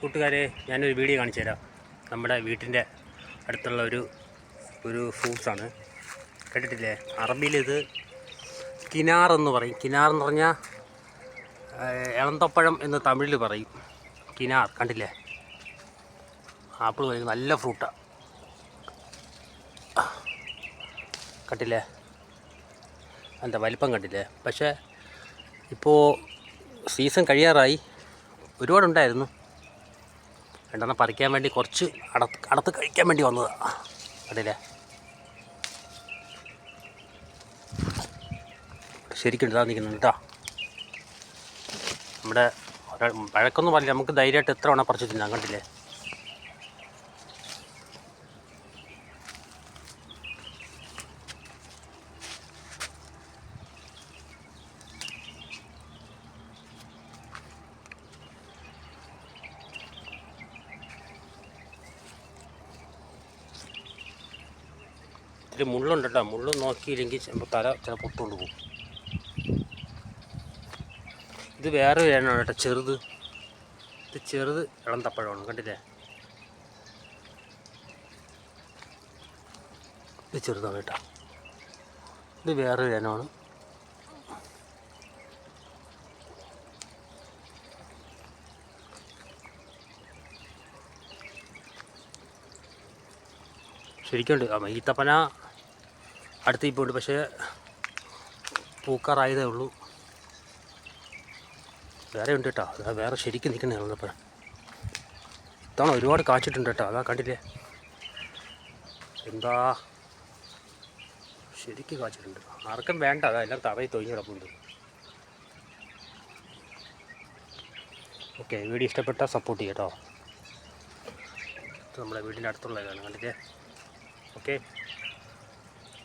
കൂട്ടുകാരെ ഞാനൊരു വീഡിയോ കാണിച്ചു തരാം. നമ്മുടെ വീട്ടിന്റെ അടുത്തുള്ള ഒരു ഒരു ഫ്രൂട്ട്സാണ് കേട്ടിട്ടില്ലേ? അറബിയിൽ ഇത് കിനാർ എന്ന് പറയും. കിനാർ എന്ന് പറഞ്ഞാൽ ഇളന്തപ്പഴം എന്ന് തമിഴിൽ പറയും. കിനാർ കണ്ടില്ലേ? ആപ്പിൾ പറയും. നല്ല ഫ്രൂട്ടാണ് കണ്ടില്ലേ? എന്താ വലിപ്പം കണ്ടില്ലേ? പക്ഷേ ഇപ്പോൾ സീസൺ കഴിയാറായി. ഒരുപാടുണ്ടായിരുന്നു. രണ്ടെണ്ണം പറിക്കാൻ വേണ്ടി കുറച്ച് അടത്ത് അടത്ത് കഴിക്കാൻ വേണ്ടി വന്നതാണ് കണ്ടില്ലേ? ശരിക്കും ഇതാ നിൽക്കുന്നുണ്ട് കേട്ടോ. നമ്മുടെ വഴക്കൊന്നും പറഞ്ഞില്ല. നമുക്ക് ധൈര്യമായിട്ട് എത്ര വേണം പറിച്ച് അങ്ങോട്ടില്ലേ കണ്ടില്ലേ? ഇത്തിരി മുള്ളുണ്ട് കേട്ടോ മുള്ളു നോക്കിയില്ലെങ്കിൽ ചിലപ്പോൾ തല ചില പൊട്ടുകൊണ്ട് പോകും. ഇത് വേറെ ഒരു ഇനമാണ് കേട്ടോ ചെറുത്. ഇത് ചെറുത് ഇളം തപ്പഴമാണ് കണ്ടില്ലേ? ഇത് ചെറുതാണ് കേട്ടോ. ഇത് വേറെ ഇനമാണ് ശരിക്കുണ്ട്. ആ ഈത്തപ്പന അടുത്ത് ഇപ്പോൾ ഉണ്ട്. പക്ഷേ പൂക്കാറായതേ ഉള്ളൂ. വേറെ ഉണ്ട് കേട്ടോ അതാ വേറെ ശരിക്കും നിൽക്കുന്ന ഇളന്നപ്പഴം ഇത്തവണ ഒരുപാട് കാച്ചിട്ടുണ്ട് കേട്ടോ അതാ കണ്ടില്ലേ? എന്താ? ശരിക്കും കാച്ചിട്ടുണ്ട്. ആർക്കും വേണ്ട. അതാ എല്ലാം തറയിൽ തൊഴിഞ്ഞ് കിടപ്പുണ്ട്. ഓക്കെ വീഡിയോ ഇഷ്ടപ്പെട്ടാൽ സപ്പോർട്ട് ചെയ്യാം കേട്ടോ നമ്മുടെ വീടിന്റെ അടുത്തുള്ള ഇതാണ് കണ്ടില്ലേ? ഓക്കെ.